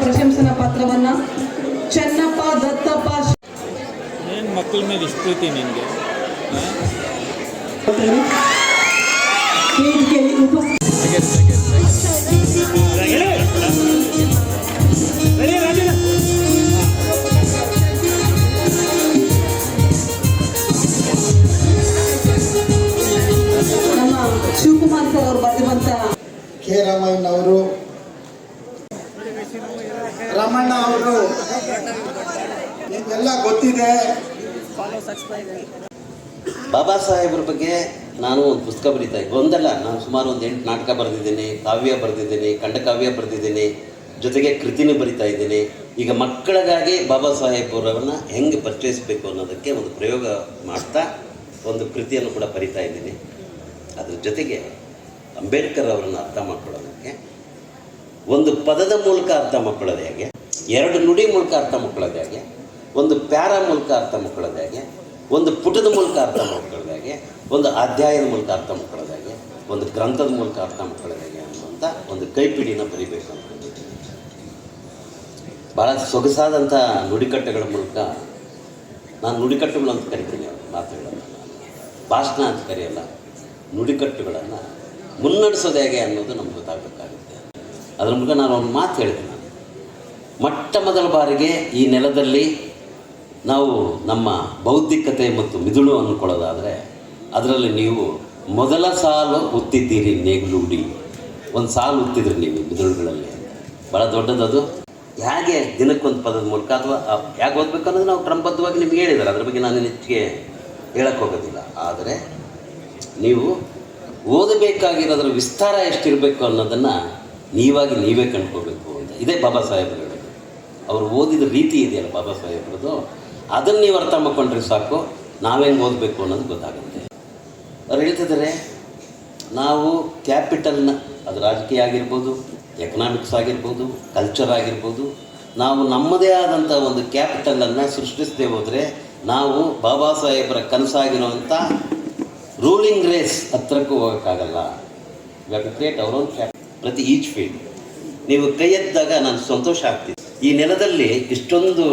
ಪ್ರಶಂಸನಾ ಪತ್ರವನ್ನ ಚೆನ್ನಪ್ಪ ದತ್ತಪ್ಪ ಏನು ಮಕ್ಕಳ ಮೇಲೆ ಇಷ್ಟ ಪ್ರೀತಿ ನಿಮಗೆ ವೇದಿಕೆಯಲ್ಲಿ ನಮ್ಮ ಶಿವಕುಮಾರ್ ಸರ್ ಅವರು ಬರೆದಿರುವಂತ ಕೆ ರಾಮಯ್ಯನವರು ರಮಣ್ಣ ಅವರು, ನಿಮ್ಗೆಲ್ಲ ಗೊತ್ತಿದೆ. ಬಾಬಾ ಸಾಹೇಬ್ರ ಬಗ್ಗೆ ನಾನು ಒಂದು ಪುಸ್ತಕ ಬರೀತಾ ಒಂದಲ್ಲ, ನಾನು ಸುಮಾರು ಒಂದು ಎಂಟು ನಾಟಕ ಬರೆದಿದ್ದೀನಿ, ಕಾವ್ಯ ಬರೆದಿದ್ದೀನಿ, ಖಂಡಕಾವ್ಯ ಬರೆದಿದ್ದೀನಿ, ಜೊತೆಗೆ ಕೃತಿನೂ ಬರಿತಾ ಇದ್ದೀನಿ. ಈಗ ಮಕ್ಕಳಿಗಾಗಿ ಬಾಬಾ ಸಾಹೇಬ್ರವನ್ನ ಹೆಂಗೆ ಪರಿಚಯಿಸಬೇಕು ಅನ್ನೋದಕ್ಕೆ ಒಂದು ಪ್ರಯೋಗ ಮಾಡ್ತಾ ಒಂದು ಕೃತಿಯನ್ನು ಕೂಡ ಬರಿತಾ ಇದ್ದೀನಿ. ಅದ್ರ ಜೊತೆಗೆ ಅಂಬೇಡ್ಕರ್ ಅವರನ್ನು ಅರ್ಥ ಮಾಡ್ಕೊಳ್ಳೋದಕ್ಕೆ ಒಂದು ಪದದ ಮೂಲಕ ಅರ್ಥ ಮಕ್ಕಳದೇ ಹೇಗೆ, ಎರಡು ನುಡಿ ಮೂಲಕ ಅರ್ಥ ಮಕ್ಕಳದೇ ಹೇಗೆ, ಒಂದು ಪ್ಯಾರ ಮೂಲಕ ಅರ್ಥ ಮಕ್ಕಳದೇ ಹೇಗೆ, ಒಂದು ಪುಟದ ಮೂಲಕ ಅರ್ಥ ಮಾಡ್ಕೊಳ್ಳೋದು ಹೇಗೆ, ಒಂದು ಅಧ್ಯಾಯದ ಮೂಲಕ ಅರ್ಥ ಮಾಡ್ಕೊಳ್ಳೋದು ಹೇಗೆ, ಒಂದು ಗ್ರಂಥದ ಮೂಲಕ ಅರ್ಥ ಮಾಡ್ಕೊಳ್ಳೋದು ಹೇಗೆ ಅನ್ನುವಂಥ ಒಂದು ಕೈಪಿಡಿನ ಬರಿಬೇಕು ಅನ್ಕೊಂಡಿದ್ದೀನಿ ಭಾಳ ಸೊಗಸಾದಂಥ ನುಡಿಕಟ್ಟುಗಳ ಮೂಲಕ ನಾನು ನುಡಿಕಟ್ಟುಗಳು ಅಂತ ಕರಿತೀನಿ ಅವ್ರ ಮಾತುಗಳನ್ನು. ಭಾಷಣ ಅಂತ ಕರೆಯಲ್ಲ, ನುಡಿಕಟ್ಟುಗಳನ್ನು ಮುನ್ನಡೆಸೋದು ಹೇಗೆ ಅನ್ನೋದು ನಮ್ಗೆ ಗೊತ್ತಾಗಬೇಕಾಗುತ್ತೆ. ಅದರ ಮೂಲಕ ನಾನು ಒಂದು ಮಾತು ಹೇಳಿದೆ ನಾನು. ಮೊಟ್ಟ ಮೊದಲ ಬಾರಿಗೆ ಈ ನೆಲದಲ್ಲಿ ನಾವು ನಮ್ಮ ಬೌದ್ಧಿಕತೆ ಮತ್ತು ಮಿದುಳು ಅಂದ್ಕೊಳ್ಳೋದಾದರೆ ಅದರಲ್ಲಿ ನೀವು ಮೊದಲ ಸಾಲು ಉತ್ತಿದ್ದೀರಿ ನೇಗ್ಲುಡಿ. ಒಂದು ಸಾಲು ಉತ್ತಿದ್ರಿ ನೀವು ಮಿದುಳುಗಳಲ್ಲಿ ಭಾಳ ದೊಡ್ಡದದು ಹೇಗೆ ದಿನಕ್ಕೊಂದು ಪದದ ಮೂಲಕ ಅಥವಾ ಹೇಗೆ ಓದಬೇಕು ಅನ್ನೋದು ನಾವು ಕ್ರಮಬದ್ಧವಾಗಿ ನಿಮ್ಗೆ ಹೇಳಿದ್ದಾರೆ. ಅದ್ರ ಬಗ್ಗೆ ನಾನು ಹೆಚ್ಚಿಗೆ ಹೇಳಕ್ಕೆ ಹೋಗೋದಿಲ್ಲ. ಆದರೆ ನೀವು ಓದಬೇಕಾಗಿರೋದ್ರ ವಿಸ್ತಾರ ಎಷ್ಟಿರಬೇಕು ಅನ್ನೋದನ್ನು ನೀವಾಗಿ ನೀವೇ ಕಂಡ್ಕೋಬೇಕು ಅಂತ. ಇದೇ ಬಾಬಾ ಸಾಹೇಬರು ಹೇಳೋದು ಅವರು ಓದಿದ ರೀತಿ ಇದೆಯಲ್ಲ ಬಾಬಾ ಸಾಹೇಬ್ರದ್ದು. ಅದನ್ನು ನೀವು ಅರ್ಥ ಮಾಡ್ಕೊಂಡ್ರೆ ಸಾಕು. ನಾವೇನು ಓದಬೇಕು ಅನ್ನೋದು ಗೊತ್ತಾಗುತ್ತೆ. ಅವ್ರು ಹೇಳ್ತಿದ್ದಾರೆ, ನಾವು ಕ್ಯಾಪಿಟಲ್ನ ಅದು ರಾಜಕೀಯ ಆಗಿರ್ಬೋದು ಎಕನಾಮಿಕ್ಸ್ ಆಗಿರ್ಬೋದು ಕಲ್ಚರ್ ಆಗಿರ್ಬೋದು, ನಾವು ನಮ್ಮದೇ ಆದಂಥ ಒಂದು ಕ್ಯಾಪಿಟಲನ್ನು ಸೃಷ್ಟಿಸದೆ ಹೋದರೆ ನಾವು ಬಾಬಾ ಸಾಹೇಬರ ಕನಸಾಗಿರುವಂಥ ರೂಲಿಂಗ್ ರೇಸ್ ಹತ್ರಕ್ಕೂ ಹೋಗೋಕ್ಕಾಗಲ್ಲ. ಕ್ರಿಯೇಟ್ ಅವರ್ ಓನ್ ಕ್ಯಾಪ್ ಪ್ರತಿ ಈಚ್ ಫೀಲ್ಡ್ ನೀವು ಕೈ ಎತ್ತಿದಾಗ ನಾನು ಸಂತೋಷ ಆಗ್ತೀನಿ. ಈ ನೆಲದಲ್ಲಿ ಇಷ್ಟೊಂದು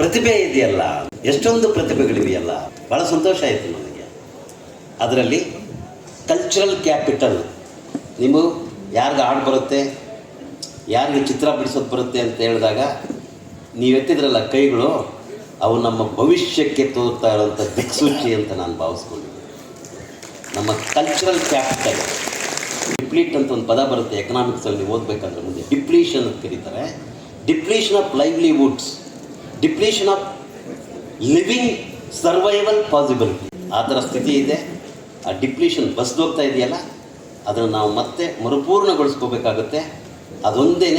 ಪ್ರತಿಭೆ ಇದೆಯಲ್ಲ? ಎಷ್ಟೊಂದು ಪ್ರತಿಭೆಗಳಿವೆಯಲ್ಲ? ಭಾಳ ಸಂತೋಷ ಆಯಿತು ನನಗೆ. ಅದರಲ್ಲಿ ಕಲ್ಚರಲ್ ಕ್ಯಾಪಿಟಲ್ ನೀವು ಯಾರಿಗೆ ಹಾಡು ಬರುತ್ತೆ? ಯಾರಿಗೆ ಚಿತ್ರ ಬಿಡಿಸೋದು ಬರುತ್ತೆ ಅಂತ ಹೇಳಿದಾಗ ನೀವು ಎತ್ತಿದ್ರಲ್ಲ ಕೈಗಳು, ಅವು ನಮ್ಮ ಭವಿಷ್ಯಕ್ಕೆ ತೋರ್ತಾ ಇರೋಂಥ ದಿಕ್ಸೂಚಿ ಅಂತ ನಾನು ಭಾವಿಸ್ಕೊಂಡಿದ್ದೀನಿ. ನಮ್ಮ ಕಲ್ಚರಲ್ ಕ್ಯಾಪಿಟಲ್ ಡಿಪ್ಲೀಟ್ ಅಂತ ಒಂದು ಪದ ಬರುತ್ತೆ ಎಕನಾಮಿಕ್ಸಲ್ಲಿ ಓದಬೇಕಾದ್ರೆ ಮುಂದೆ. ಡಿಪ್ಲೀಷನ್ ಅಂತ ಕರೀತಾರೆ. Depletion of livelihoods depletion of living survival possibility ಆ ಥರ ಸ್ಥಿತಿ ಇದೆ. ಆ ಡಿಪ್ಲೀಷನ್ ಬಸ್ದೋಗ್ತಾ ಇದೆಯಲ್ಲ, ಅದನ್ನು ನಾವು ಮತ್ತೆ ಮರುಪೂರ್ಣಗೊಳಿಸ್ಕೋಬೇಕಾಗುತ್ತೆ. ಅದೊಂದೇ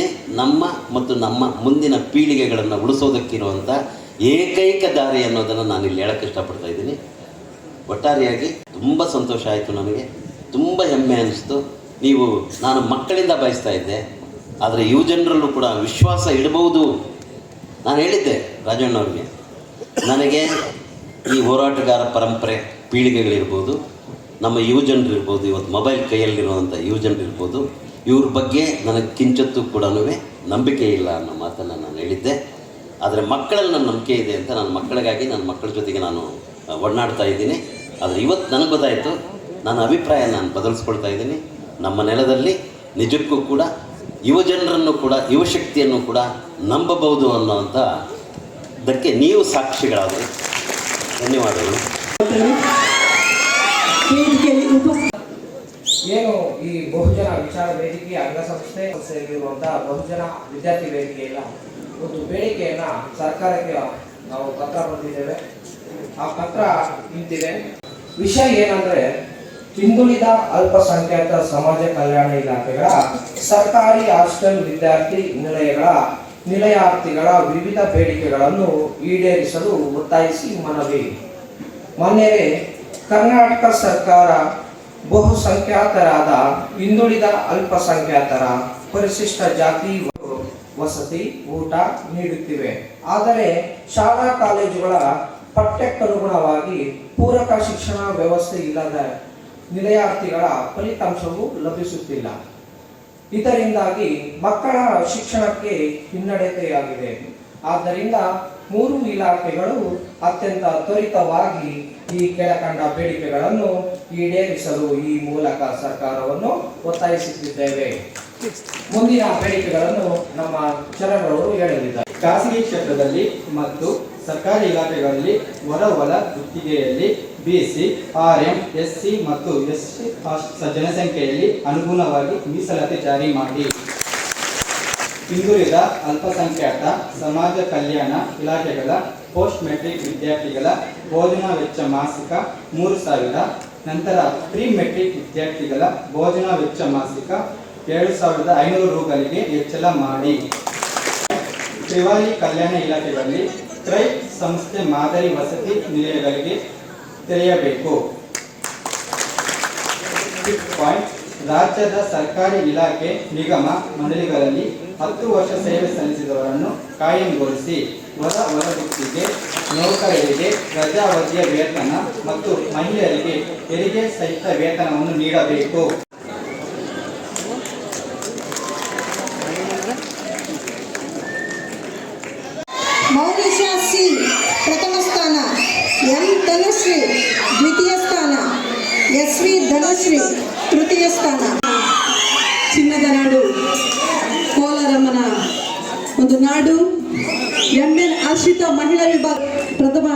ನಮ್ಮ ಮತ್ತು ನಮ್ಮ ಮುಂದಿನ ಪೀಳಿಗೆಗಳನ್ನು ಉಳಿಸೋದಕ್ಕಿರುವಂಥ ಏಕೈಕ ದಾರಿ ಅನ್ನೋದನ್ನು ನಾನು ಇಲ್ಲಿ ಹೇಳಕ್ಕೆ ಇಷ್ಟಪಡ್ತಾ ಇದ್ದೀನಿ. ಒಟ್ಟಾರೆಯಾಗಿ ತುಂಬ ಸಂತೋಷ ಆಯಿತು ನನಗೆ ತುಂಬ ಹೆಮ್ಮೆ ಅನಿಸ್ತು. ನೀವು, ನಾನು ಮಕ್ಕಳಿಂದ ಬಯಸ್ತಾ ಇದ್ದೆ, ಆದರೆ ಯುವ ಜನರಲ್ಲೂ ಕೂಡ ವಿಶ್ವಾಸ ಇಡಬಹುದು. ನಾನು ಹೇಳಿದ್ದೆ ರಾಜಣ್ಣವ್ರಿಗೆ, ನನಗೆ ಈ ಹೋರಾಟಗಾರ ಪರಂಪರೆ ಪೀಳಿಗೆಗಳಿರ್ಬೋದು, ನಮ್ಮ ಯುವ ಜನರು ಇರ್ಬೋದು ಇವತ್ತು ಮೊಬೈಲ್ ಕೈಯಲ್ಲಿರುವಂಥ ಯುವ ಜನರು ಇರ್ಬೋದು ಇವ್ರ ಬಗ್ಗೆ ನನಗೆ ಕಿಂಚತ್ತು ಕೂಡ ನಂಬಿಕೆ ಇಲ್ಲ ಅನ್ನೋ ಮಾತನ್ನು ನಾನು ಹೇಳಿದ್ದೆ. ಆದರೆ ಮಕ್ಕಳಲ್ಲಿ ನನ್ನ ನಂಬಿಕೆ ಇದೆ ಅಂತ ನನ್ನ ಮಕ್ಕಳಿಗಾಗಿ, ನನ್ನ ಮಕ್ಕಳ ಜೊತೆಗೆ ನಾನು ಒಡನಾಡ್ತಾ ಇದ್ದೀನಿ. ಆದರೆ ಇವತ್ತು ನನಗೆ ಗೊತ್ತಾಯಿತು, ನನ್ನ ಅಭಿಪ್ರಾಯ ನಾನು ಬದಲಿಸ್ಕೊಳ್ತಾ ಇದ್ದೀನಿ. ನಮ್ಮ ನೆಲದಲ್ಲಿ ನಿಜಕ್ಕೂ ಕೂಡ ಯುವ ಜನರನ್ನು ಕೂಡ ಯುವ ಶಕ್ತಿಯನ್ನು ಕೂಡ ನಂಬಬಹುದು ಅನ್ನೋಂಥ ಅದಕ್ಕೆ ನೀವು ಸಾಕ್ಷಿಗಳಾದರು. ಧನ್ಯವಾದಗಳು. ವೇದಿಕೆಯಲ್ಲಿ ಏನು ಈ ಬಹುಜನ ವಿಚಾರ ವೇದಿಕೆ ಅಂಗಸಂಸ್ಥೆ ಸಂಸ್ಥೆಯಲ್ಲಿರುವಂತಹ ಬಹುಜನ ವಿದ್ಯಾರ್ಥಿ ವೇದಿಕೆಯಿಂದ ಒಂದು ಬೇಡಿಕೆಯನ್ನ ಸರ್ಕಾರಕ್ಕೆ ನಾವು ಪತ್ರ ಬಂದಿದ್ದೇವೆ. ಆ ಪತ್ರ ನಿಂತಿದೆ. ವಿಷಯ ಏನಂದ್ರೆ ಹಿಂದುಳಿದ ಅಲ್ಪಸಂಖ್ಯಾತ ಸಮಾಜ ಕಲ್ಯಾಣ ಇಲಾಖೆಗಳ, ಸರ್ಕಾರಿ ಹಾಸ್ಟೆಲ್ ವಿದ್ಯಾರ್ಥಿ ನಿಲಯಗಳ, ನಿಲಯಾರ್ಥಿಗಳ ವಿವಿಧ ಬೇಡಿಕೆಗಳನ್ನು ಈಡೇರಿಸಲು ಒತ್ತಾಯಿಸಿ ಮನವಿ. ಮೊನ್ನೆಯೇ ಕರ್ನಾಟಕ ಸರ್ಕಾರ ಬಹುಸಂಖ್ಯಾತರಾದ ಹಿಂದುಳಿದ ಅಲ್ಪಸಂಖ್ಯಾತರ ಪರಿಶಿಷ್ಟ ಜಾತಿ ವಸತಿ ಊಟ ನೀಡುತ್ತಿವೆ. ಆದರೆ ಶಾಲಾ ಕಾಲೇಜುಗಳ ಪಠ್ಯಕ್ಕನುಗುಣವಾಗಿ ಪೂರಕ ಶಿಕ್ಷಣ ವ್ಯವಸ್ಥೆ ಇಲ್ಲದ ನಿಲಯಾರ್ಥಿಗಳ ಫಲಿತಾಂಶವು ಲಭಿಸುತ್ತಿಲ್ಲ. ಇದರಿಂದಾಗಿ ಮಕ್ಕಳ ಶಿಕ್ಷಣಕ್ಕೆ ಹಿನ್ನಡೆತೆಯಾಗಿದೆ. ಆದ್ದರಿಂದ ಮೂರು ಇಲಾಖೆಗಳು ಅತ್ಯಂತ ತ್ವರಿತವಾಗಿ ಈ ಕೆಳಕಂಡ ಬೇಡಿಕೆಗಳನ್ನು ಈಡೇರಿಸಲು ಈ ಮೂಲಕ ಸರ್ಕಾರವನ್ನು ಒತ್ತಾಯಿಸುತ್ತಿದ್ದೇವೆ. ಮುಂದಿನ ಬೇಡಿಕೆಗಳನ್ನು ನಮ್ಮ ಶರಣರವರು ಹೇಳಲಿದ್ದಾರೆ. ಖಾಸಗಿ ಕ್ಷೇತ್ರದಲ್ಲಿ ಮತ್ತು ಸರ್ಕಾರಿ ಇಲಾಖೆಗಳಲ್ಲಿ ಹೊರ ಹೊಲ ಗುತ್ತಿಗೆಯಲ್ಲಿ ಬಿಸಿ, ಆರ್ಎಂ, ಎಸ್ಸಿ ಮತ್ತು ಎಸ್ಸಿ ಜನಸಂಖ್ಯೆಯಲ್ಲಿ ಅನುಗುಣವಾಗಿ ಮೀಸಲಾತಿ ಜಾರಿ ಮಾಡಿ. ಹಿಂದುಳಿದ ಅಲ್ಪಸಂಖ್ಯಾತ ಸಮಾಜ ಕಲ್ಯಾಣ ಇಲಾಖೆಗಳ ಪೋಸ್ಟ್ ಮೆಟ್ರಿಕ್ ವಿದ್ಯಾರ್ಥಿಗಳ ಭೋಜನ ವೆಚ್ಚ ಮಾಸಿಕ ಮೂರು ಸಾವಿರ, ನಂತರ ಪ್ರೀ ಮೆಟ್ರಿಕ್ ವಿದ್ಯಾರ್ಥಿಗಳ ಭೋಜನ ವೆಚ್ಚ ಮಾಸಿಕ ಏಳು ಸಾವಿರದ ಐನೂರು ರೂಗಳಿಗೆ ಹೆಚ್ಚಳ ಮಾಡಿ. ತ್ರಿವಾರಿ ಕಲ್ಯಾಣ ಇಲಾಖೆಗಳಲ್ಲಿ ಕ್ರೈ ಸಂಸ್ಥೆ ಮಾದರಿ ವಸತಿ ನಿಲಯಗಳಿಗೆ ತೆರೆಯಬೇಕು. ಪಾಯಿಂಟ್ ರಾಜ್ಯದ ಸರ್ಕಾರಿ ಇಲಾಖೆ ನಿಗಮ ಮಂಡಳಿಗಳಲ್ಲಿ ಹತ್ತು ವರ್ಷ ಸೇವೆ ಸಲ್ಲಿಸಿದವರನ್ನು ಕಾಯಂಗೊಳಿಸಿ. ಹೊರ ಹೊರಗುತ್ತಿಗೆ ನೌಕರರಿಗೆ ರಜಾವಧಿಯ ವೇತನ ಮತ್ತು ಮಹಿಳೆಯರಿಗೆ ತೆರಿಗೆ ಸಹಿತ ವೇತನವನ್ನು ನೀಡಬೇಕು. ಮೌನಿಷಾ ಸಿ ಪ್ರಥಮ ಸ್ಥಾನ, ಎಂ. ತನುಶ್ರೀ ದ್ವಿತೀಯ ಸ್ಥಾನ, ಎಸ್. ವಿ. ಧನಶ್ರೀ, ತೃತೀಯ ಸ್ಥಾನ. ಚಿನ್ನದ ನಾಡು, ಕೋಲಾರಮ್ಮನ ಒಂದು ನಾಡು, ಎಂ. ಎನ್. ಹರ್ಷಿತಾ ಮಹಿಳಾ ವಿಭಾಗ ಪ್ರಥಮ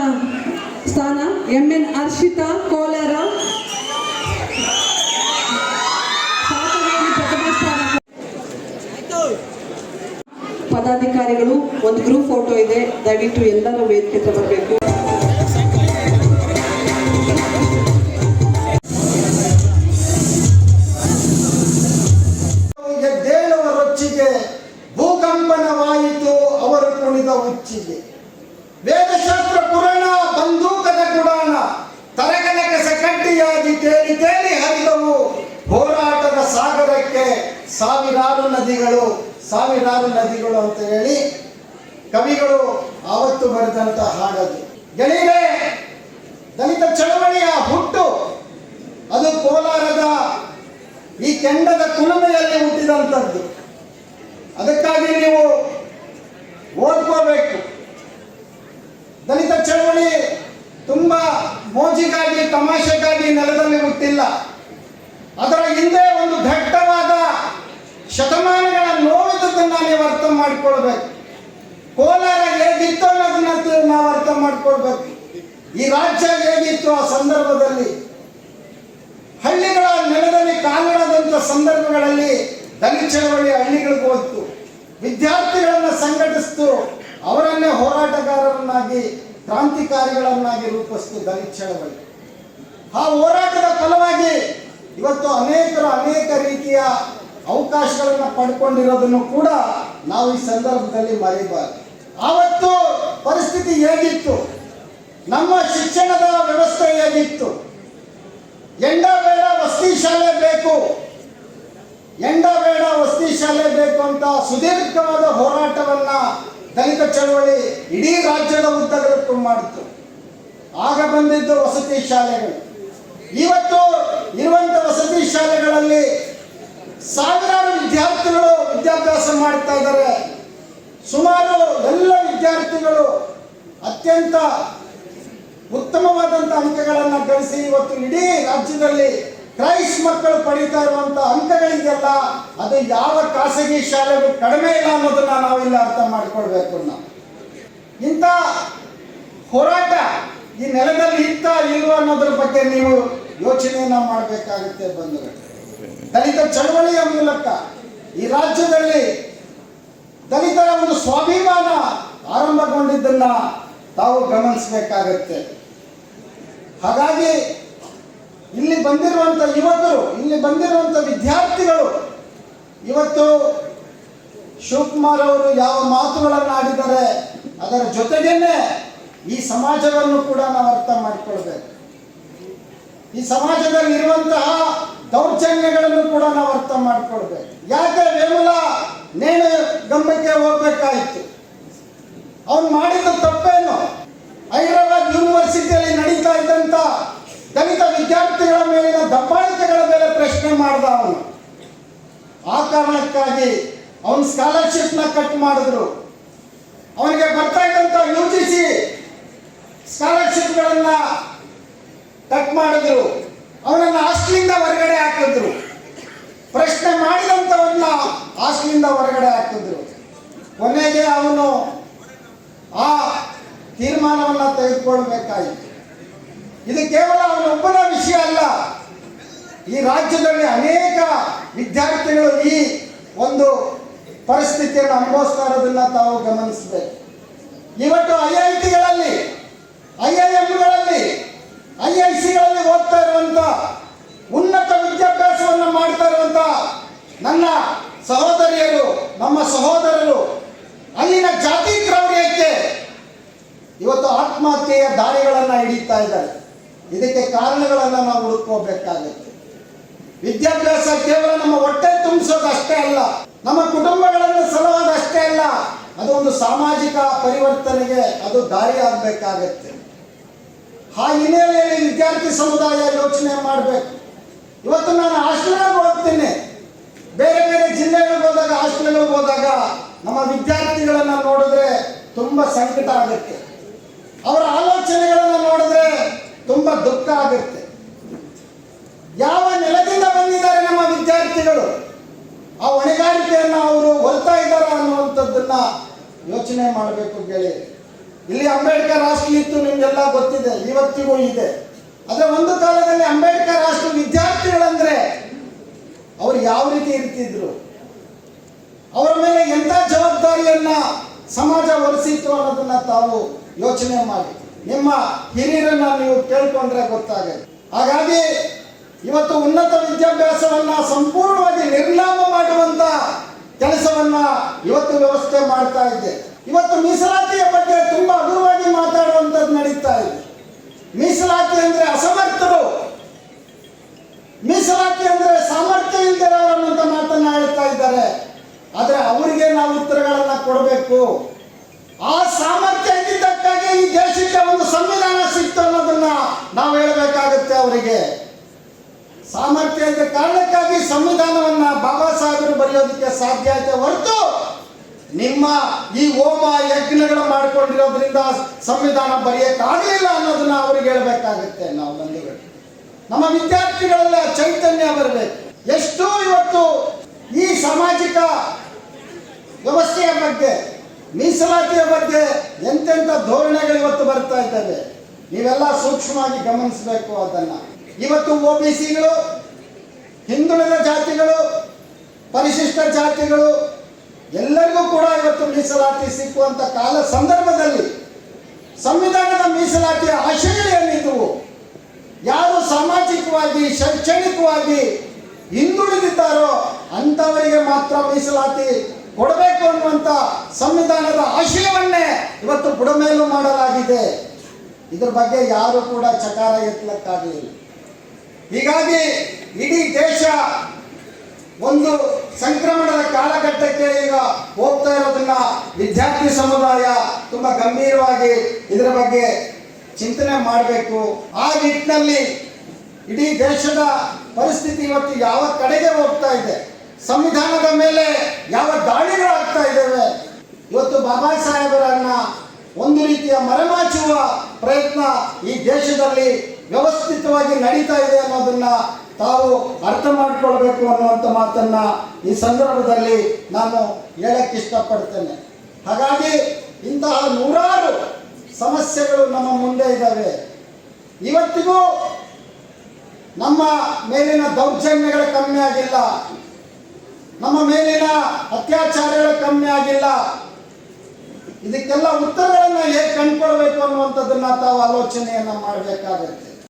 ಸ್ಥಾನ, ಎಂ. ಎನ್. ಹರ್ಷಿತಾ, ಕೋಲಾರ ಪದಾಧಿಕಾರಿಗಳು ಒಂದು ಗ್ರೂಪ್ ಫೋಟೋ ಇದೆ, ದಯವಿಟ್ಟು ಎಲ್ಲರೂ ವೇದಿಕೆ ತಗೋಬೇಕು ರೊಚ್ಚಿಗೆ, ಭೂಕಂಪನವಾಯಿತು, ಅವರು ಕುಣಿದ ಉಚ್ಚಿಗೆ. ವೇದಶಾಸ್ತ್ರ ಪುರಾಣ, ಬಂದೂಕದ ಪುರಾಣ ತರಗನ ಕಸ ಕಡ್ಡಿಯಾಗಿ ತೇಲಿ ತೇಲಿ ಹರಿದವು. ಹೋರಾಟದ ಸಾಗರಕ್ಕೆ ಸಾವಿರಾರು ನದಿಗಳು ಸಾವಿರಾರು ನದಿಗಳು ಅಂತ ಹೇಳಿ ಕವಿಗಳು ಆವತ್ತು ಬರೆದಂತ ಹಾಡದು. ಗೆಳೆಯರೇ, ದಲಿತ ಚಳವಳಿಯ ಹುಟ್ಟು, ಅದು ಕೋಲಾರದ ಈ ಕೆಂಡದ ಕುಲುಮೆಯಲ್ಲಿ ಹುಟ್ಟಿದಂಥದ್ದು ಅದಕ್ಕಾಗಿ ನೀವು ಓದ್ಕೋಬೇಕು. ದಲಿತ ಚಳವಳಿ ತುಂಬಾ ಮೋಜಿಗಾಗಿ, ತಮಾಷೆಗಾಗಿ ನೆಲದಲ್ಲಿ ಹುಟ್ಟಿಲ್ಲ. ಅದರ ಹಿಂದೆ ಒಂದು ದಟ್ಟವಾದ ಶತಮಾನಗಳ ನೋವಿದ್ದನ್ನು ನೀವು ಅರ್ಥ ಮಾಡ್ಕೊಳ್ಬೇಕು. ಕೋಲಾರ ಹೇಗಿತ್ತು ಅನ್ನೋದನ್ನ ನಾವು ಅರ್ಥ ಮಾಡ್ಕೊಳ್ಬೇಕು. ಈ ರಾಜ್ಯ ಹೇಗಿತ್ತು ಆ ಸಂದರ್ಭದಲ್ಲಿ ಹಳ್ಳಿಗಳ ನೆಲದಲ್ಲಿ ಕಾಲಿಡದಂತ ಸಂದರ್ಭಗಳಲ್ಲಿ ದಲಿತ ಚಳವಳಿ ಹಳ್ಳಿಗಳಿಗೆ ಹೋಯ್ತು. ವಿದ್ಯಾರ್ಥಿಗಳನ್ನ ಸಂಘಟಿಸ್ತು. ಅವರನ್ನೇ ಹೋರಾಟಗಾರರನ್ನಾಗಿ, ಕ್ರಾಂತಿಕಾರಿಗಳನ್ನಾಗಿ ರೂಪಿಸ್ತು ದಲಿತ ಚಳವಳಿ. ಆ ಹೋರಾಟದ ಫಲವಾಗಿ ಇವತ್ತು ಅನೇಕರು ಅನೇಕ ರೀತಿಯ ಅವಕಾಶಗಳನ್ನು ಪಡ್ಕೊಂಡಿರೋದನ್ನು ಕೂಡ ನಾವು ಈ ಸಂದರ್ಭದಲ್ಲಿ ಮರೆಯಬಾರದು. ಆವತ್ತು ಪರಿಸ್ಥಿತಿ ಹೇಗಿತ್ತು? ನಮ್ಮ ಶಿಕ್ಷಣದ ವ್ಯವಸ್ಥೆ ಹೇಗಿತ್ತು? ಎಂಡ ಬೇಡ ವಸತಿ ಶಾಲೆ ಬೇಕು. ಎಂಡ ಬೇಡ ವಸತಿ ಶಾಲೆ ಬೇಕು ಅಂತ ಸುದೀರ್ಘವಾದ ಹೋರಾಟವನ್ನ ದಲಿತ ಚಳವಳಿ ಇಡೀ ರಾಜ್ಯದ ಉದ್ದಗಲಕ್ಕೂ ಮಾಡಿತು ಆಗ ಬಂದಿದ್ದು ವಸತಿ ಶಾಲೆಗಳು. ಇವತ್ತು ಇರುವಂತ ವಸತಿ ಶಾಲೆಗಳಲ್ಲಿ ಸಾವಿರಾರು ವಿದ್ಯಾರ್ಥಿಗಳು ವಿದ್ಯಾಭ್ಯಾಸ ಮಾಡ್ತಾ ಇದ್ದಾರೆ. ಸುಮಾರು ಎಲ್ಲ ವಿದ್ಯಾರ್ಥಿಗಳು ಅತ್ಯಂತ ಉತ್ತಮವಾದಂಥ ಅಂಕಗಳನ್ನು ಗಳಿಸಿ ಇವತ್ತು ಇಡೀ ರಾಜ್ಯದಲ್ಲಿ ಕ್ರೈಸ್ಟ್ ಮಕ್ಕಳು ಪಡೀತಾ ಇರುವಂತ ಅಂಕಗಳಿಗೆಲ್ಲ ಅದು ಯಾವ ಖಾಸಗಿ ಶಾಲೆಗೂ ಕಡಿಮೆ ಇಲ್ಲ ಅನ್ನೋದನ್ನ ನಾವಿಲ್ಲಿ ಅರ್ಥ ಮಾಡಿಕೊಳ್ಬೇಕು ನಾವು ಇಂಥ ಹೋರಾಟ ಈ ನೆಲದಲ್ಲಿ ಇತ್ತ ಇಲ್ವ ಅನ್ನೋದ್ರ ಬಗ್ಗೆ ನೀವು ಯೋಚನೆಯನ್ನ ಮಾಡಬೇಕಾಗುತ್ತೆ ಬಂಧುಗಳು. ದಲಿತ ಚಳವಳಿಯ ಮೂಲಕ ಈ ರಾಜ್ಯದಲ್ಲಿ ದಲಿತರ ಒಂದು ಸ್ವಾಭಿಮಾನ ಆರಂಭಗೊಂಡಿದ್ದನ್ನ ತಾವು ಗಮನಿಸಬೇಕಾಗತ್ತೆ. ಹಾಗಾಗಿ ಇಲ್ಲಿ ಬಂದಿರುವಂತ ಯುವಕರು, ಇಲ್ಲಿ ಬಂದಿರುವಂತ ವಿದ್ಯಾರ್ಥಿಗಳು ಇವತ್ತು ಶಿವಕುಮಾರ್ ಅವರು ಯಾವ ಮಾತುಗಳನ್ನು ಆಡಿದ್ದಾರೆ ಅದರ ಜೊತೆಗೇನೆ ಈ ಸಮಾಜವನ್ನು ಕೂಡ ನಾವು ಅರ್ಥ ಮಾಡಿಕೊಳ್ಬೇಕು. ಈ ಸಮಾಜದಲ್ಲಿ ಇರುವಂತಹ ದೌರ್ಜನ್ಯಗಳನ್ನು ಕೂಡ ನಾವು ಅರ್ಥ ಮಾಡ್ಕೊಳ್ಬೇಕು. ಯಾಕೆ ವೇಮುಲ? ನೇಣು ಗಂಬಕ್ಕೆ ಹೋಗ್ಬೇಕಾಯಿತು. ಅವನು ಮಾಡಿದ ತಪ್ಪೇನು? ಹೈದರಾಬಾದ್ ಯೂನಿವರ್ಸಿಟಿಯಲ್ಲಿ ನಡೀತಾ ಇದ್ದಂತ ದಲಿತ ವಿದ್ಯಾರ್ಥಿಗಳ ಮೇಲಿನ ದಬ್ಬಾಳಿಕೆಗಳ ಮೇಲೆ ಪ್ರಶ್ನೆ ಮಾಡಿದ ಅವನು. ಆ ಕಾರಣಕ್ಕಾಗಿ ಅವನ ಸ್ಕಾಲರ್ಶಿಪ್ನ ಕಟ್ ಮಾಡಿದ್ರು. ಅವನಿಗೆ ಬರ್ತಾ ಇದ್ದಂತ ಯು ಜಿ ಸಿ ಸ್ಕಾಲರ್ಶಿಪ್ಗಳನ್ನ ಕಟ್ ಮಾಡಿದ್ರು. ಅವನನ್ನು ಹಾಸ್ಟೆಲಿಂದ ಹೊರಗಡೆ ಹಾಕಿದ್ರು. ಪ್ರಶ್ನೆ ಮಾಡಿದಂಥವನ್ನ ಹಾಸ್ಟೆಲಿಂದ ಹೊರಗಡೆ ಹಾಕಿದ್ರು. ಕೊನೆಗೆ ಅವನು ಆ ತೀರ್ಮಾನವನ್ನ ತೆಗೆದುಕೊಳ್ಬೇಕಾಯಿತು. ಇದು ಕೇವಲ ಅವನೊಬ್ಬನ ವಿಷಯ ಅಲ್ಲ. ಈ ರಾಜ್ಯದಲ್ಲಿ ಅನೇಕ ವಿದ್ಯಾರ್ಥಿಗಳು ಈ ಒಂದು ಪರಿಸ್ಥಿತಿಯನ್ನು ಅನುಭವಿಸ್ತಾ ಇರೋದನ್ನ ತಾವು ಗಮನಿಸಬೇಕು. ಇವತ್ತು ಐ ಐ ಟಿಗಳಲ್ಲಿ ಐ ಐ ಎಂಗಳಲ್ಲಿ ಐ ಐ ಸಿಗಳಲ್ಲಿ ಓದ್ತಾ ಇರುವಂತ ಉನ್ನತ ವಿದ್ಯಾಭ್ಯಾಸವನ್ನು ಮಾಡ್ತಾ ಇರುವಂತ ನನ್ನ ಸಹೋದರಿಯರು, ನಮ್ಮ ಸಹೋದರರು, ಅಲ್ಲಿನ ಜಾತಿ ಕ್ರೌರ್ಯಕ್ಕೆ ಇವತ್ತು ಆತ್ಮಹತ್ಯೆಯ ದಾರಿಗಳನ್ನು ಹಿಡಿತಾ ಇದ್ದಾರೆ. ಇದಕ್ಕೆ ಕಾರಣಗಳನ್ನು ನಾವು ಹುಡುಕೋಬೇಕಾಗುತ್ತೆ ವಿದ್ಯಾಭ್ಯಾಸ ಕೇವಲ ನಮ್ಮ ಹೊಟ್ಟೆ ತುಂಬಿಸೋದು ಅಷ್ಟೇ ಅಲ್ಲ, ನಮ್ಮ ಕುಟುಂಬಗಳನ್ನು ಸಲುವಾಗಿ ಅಷ್ಟೇ ಅಲ್ಲ, ಅದು ಒಂದು ಸಾಮಾಜಿಕ ಪರಿವರ್ತನೆಗೆ ಅದು ದಾರಿ ಆಗಬೇಕಾಗತ್ತೆ ಆ ಹಿನ್ನೆಲೆಯಲ್ಲಿ ವಿದ್ಯಾರ್ಥಿ ಸಮುದಾಯ ಯೋಚನೆ ಮಾಡಬೇಕು. ಇವತ್ತು ನಾನು ಹಾಸ್ಟೆಲ್ಗೆ ಹೋಗ್ತೀನಿ. ಬೇರೆ ಬೇರೆ ಜಿಲ್ಲೆಗಳಿಗೆ ಹೋದಾಗ ಹಾಸ್ಟೆಲ್ಗಳಿಗೆ ಹೋದಾಗ ನಮ್ಮ ವಿದ್ಯಾರ್ಥಿಗಳನ್ನ ನೋಡಿದ್ರೆ ತುಂಬ ಸಂಕಟ ಆಗುತ್ತೆ. ಅವರ ಆಲೋಚನೆಗಳನ್ನು ನೋಡಿದ್ರೆ ತುಂಬ ದುಃಖ ಆಗುತ್ತೆ. ಯಾವ ನೆಲದಿಂದ ಬಂದಿದ್ದಾರೆ ನಮ್ಮ ವಿದ್ಯಾರ್ಥಿಗಳು? ಆ ಹೊಣೆಗಾರಿಕೆಯನ್ನು ಅವರು ಹೊಲ್ತಾ ಇದ್ದಾರ ಅನ್ನುವಂಥದ್ದನ್ನ ಯೋಚನೆ ಮಾಡಬೇಕು ಗೆಳೆಯರು ಇಲ್ಲಿ ಅಂಬೇಡ್ಕರ್ ಹಾಸ್ಟೆಲ್ ಇತ್ತು, ನಿಮಗೆಲ್ಲ ಗೊತ್ತಿದೆ, ಇವತ್ತಿಗೂ ಇದೆ. ಆದರೆ ಒಂದು ಕಾಲದಲ್ಲಿ ಅಂಬೇಡ್ಕರ್ ರಾಷ್ಟ್ರ ವಿದ್ಯಾರ್ಥಿಗಳಂದ್ರೆ ಅವ್ರು ಯಾವ ರೀತಿ ಇರ್ತಿದ್ರು? ಅವರ ಮೇಲೆ ಎಂಥ ಜವಾಬ್ದಾರಿಯನ್ನ ಸಮಾಜ ಹೊರಿಸಿತ್ತು ಅನ್ನೋದನ್ನ ತಾವು ಯೋಚನೆ ಮಾಡಿ. ನಿಮ್ಮ ಹಿರಿಯರನ್ನ ನೀವು ಕೇಳ್ಕೊಂಡ್ರೆ ಗೊತ್ತಾಗುತ್ತೆ. ಹಾಗಾಗಿ ಇವತ್ತು ಉನ್ನತ ವಿದ್ಯಾಭ್ಯಾಸವನ್ನ ಸಂಪೂರ್ಣವಾಗಿ ನಿರ್ನಾಮ ಮಾಡುವಂತ ಕೆಲಸವನ್ನ ಇವತ್ತು ವ್ಯವಸ್ಥೆ ಮಾಡ್ತಾ ಇದೆ. ಇವತ್ತು ಮೀಸಲಾತಿಯ ಬಗ್ಗೆ ತುಂಬಾ ಹಗುರವಾಗಿ ಮಾತಾಡುವಂಥದ್ದು ನಡೀತಾ ಇದೆ. ಮೀಸಲಾತಿ ಅಂದ್ರೆ ಅಸಮರ್ಥರು. ಮೀಸಲಾತಿ ಅಂದ್ರೆ ಸಾಮರ್ಥ್ಯ ಅನ್ನುವಂಥ ಮಾತನ್ನ ಹೇಳ್ತಾ ಇದ್ದಾರೆ. ಆದ್ರೆ ಅವರಿಗೆ ನಾವು ಉತ್ತರಗಳನ್ನ ಕೊಡಬೇಕು. ಆ ಸಾಮರ್ಥ್ಯ ಇದ್ದಿದ್ದಕ್ಕಾಗಿ ಈ ದೇಶಕ್ಕೆ ಒಂದು ಸಂವಿಧಾನ ಸಿಕ್ತು ಅನ್ನೋದನ್ನ ನಾವು ಹೇಳಬೇಕಾಗುತ್ತೆ ಅವರಿಗೆ. ಸಾಮರ್ಥ್ಯ ಇದ್ದ ಕಾರಣಕ್ಕಾಗಿ ಸಂವಿಧಾನವನ್ನ ಬಾಬಾ ಸಾಹೇಬರು ಬರೆಯೋದಕ್ಕೆ ಸಾಧ್ಯ ಆಯ್ತೆ ಹೊರತು ನಿಮ್ಮ ಈ ಹೋಮ ಯಜ್ಞಗಳು ಮಾಡಿಕೊಂಡಿರೋದ್ರಿಂದ ಸಂವಿಧಾನ ಬರೆಯಕ್ಕಾಗಲಿಲ್ಲ ಅನ್ನೋದನ್ನ ಅವ್ರಿಗೆ ಹೇಳ್ಬೇಕಾಗುತ್ತೆ ನಾವು ಬಂಧುಗಳು. ನಮ್ಮ ವಿದ್ಯಾರ್ಥಿಗಳೆಲ್ಲ ಚೈತನ್ಯ ಬರಬೇಕು. ಎಷ್ಟೋ ಇವತ್ತು ಈ ಸಾಮಾಜಿಕ ವ್ಯವಸ್ಥೆಯ ಬಗ್ಗೆ, ಮೀಸಲಾತಿಯ ಬಗ್ಗೆ ಎಂತೆಂಥ ಧೋರಣೆಗಳು ಇವತ್ತು ಬರ್ತಾ ಇದ್ದಾವೆ. ನೀವೆಲ್ಲ ಸೂಕ್ಷ್ಮವಾಗಿ ಗಮನಿಸಬೇಕು ಅದನ್ನ. ಇವತ್ತು ಒ ಬಿ ಸಿಗಳು ಹಿಂದುಳಿದ ಜಾತಿಗಳು, ಪರಿಶಿಷ್ಟ ಜಾತಿಗಳು ಎಲ್ಲರಿಗೂ ಕೂಡ ಇವತ್ತು ಮೀಸಲಾತಿ ಸಿಕ್ಕುವಂತ ಕಾಲ ಸಂದರ್ಭದಲ್ಲಿ ಸಂವಿಧಾನದ ಮೀಸಲಾತಿಯ ಆಶಯಗಳೇನಿದ್ದವು ಯಾರು ಸಾಮಾಜಿಕವಾಗಿ, ಶೈಕ್ಷಣಿಕವಾಗಿ ಹಿಂದುಳಿದಿದ್ದಾರೋ ಅಂಥವರಿಗೆ ಮಾತ್ರ ಮೀಸಲಾತಿ ಕೊಡಬೇಕು ಅನ್ನುವಂಥ ಸಂವಿಧಾನದ ಆಶಯವನ್ನೇ ಇವತ್ತು ಬುಡಮೇಲು ಮಾಡಲಾಗಿದೆ. ಇದ್ರ ಬಗ್ಗೆ ಯಾರು ಕೂಡ ಚಕಾರ ಎತ್ತಲಕ್ಕಾಗಲಿಲ್ಲ. ಹೀಗಾಗಿ ಇಡೀ ದೇಶ ಒಂದು ಸಂಕ್ರಮಣದ ಕಾಲಘಟ್ಟಕ್ಕೆ ಈಗ ಹೋಗ್ತಾ ಇರೋದನ್ನ ವಿದ್ಯಾರ್ಥಿ ಸಮುದಾಯ ತುಂಬಾ ಗಂಭೀರವಾಗಿ ಇದರ ಬಗ್ಗೆ ಚಿಂತನೆ ಮಾಡಬೇಕು. ಆ ನಿಟ್ಟಿನಲ್ಲಿ ಇಡೀ ದೇಶದ ಪರಿಸ್ಥಿತಿ ಇವತ್ತು ಯಾವ ಕಡೆಗೆ ಹೋಗ್ತಾ ಇದೆ? ಸಂವಿಧಾನದ ಮೇಲೆ ಯಾವ ದಾಳಿಗಳು ಆಗ್ತಾ ಇದ್ದಾವೆ? ಇವತ್ತು ಬಾಬಾ ಸಾಹೇಬರನ್ನ ಒಂದು ರೀತಿಯ ಮರೆಮಾಚುವ ಪ್ರಯತ್ನ ಈ ದೇಶದಲ್ಲಿ ವ್ಯವಸ್ಥಿತವಾಗಿ ನಡೀತಾ ಇದೆ ಅನ್ನೋದನ್ನ ತಾವು ಅರ್ಥ ಮಾಡಿಕೊಳ್ಬೇಕು ಅನ್ನುವಂಥ ಮಾತನ್ನ ಈ ಸಂದರ್ಭದಲ್ಲಿ ನಾನು ಹೇಳಕ್ಕೆ ಇಷ್ಟಪಡ್ತೇನೆ ಹಾಗಾಗಿ ಇಂತಹ ನೂರಾರು ಸಮಸ್ಯೆಗಳು ನಮ್ಮ ಮುಂದೆ ಇದ್ದಾವೆ ಇವತ್ತಿಗೂ ನಮ್ಮ ಮೇಲಿನ ದೌರ್ಜನ್ಯಗಳು ಕಮ್ಮಿ ಆಗಿಲ್ಲ. ನಮ್ಮ ಮೇಲಿನ ಅತ್ಯಾಚಾರಗಳು ಕಮ್ಮಿ ಆಗಿಲ್ಲ. ಇದಕ್ಕೆಲ್ಲ ಉತ್ತರಗಳನ್ನ ಹೇಗೆ ಕಂಡುಕೊಳ್ಬೇಕು ಅನ್ನುವಂಥದ್ದನ್ನ ತಾವು ಆಲೋಚನೆಯನ್ನ ಮಾಡಬೇಕಾಗುತ್ತೆ.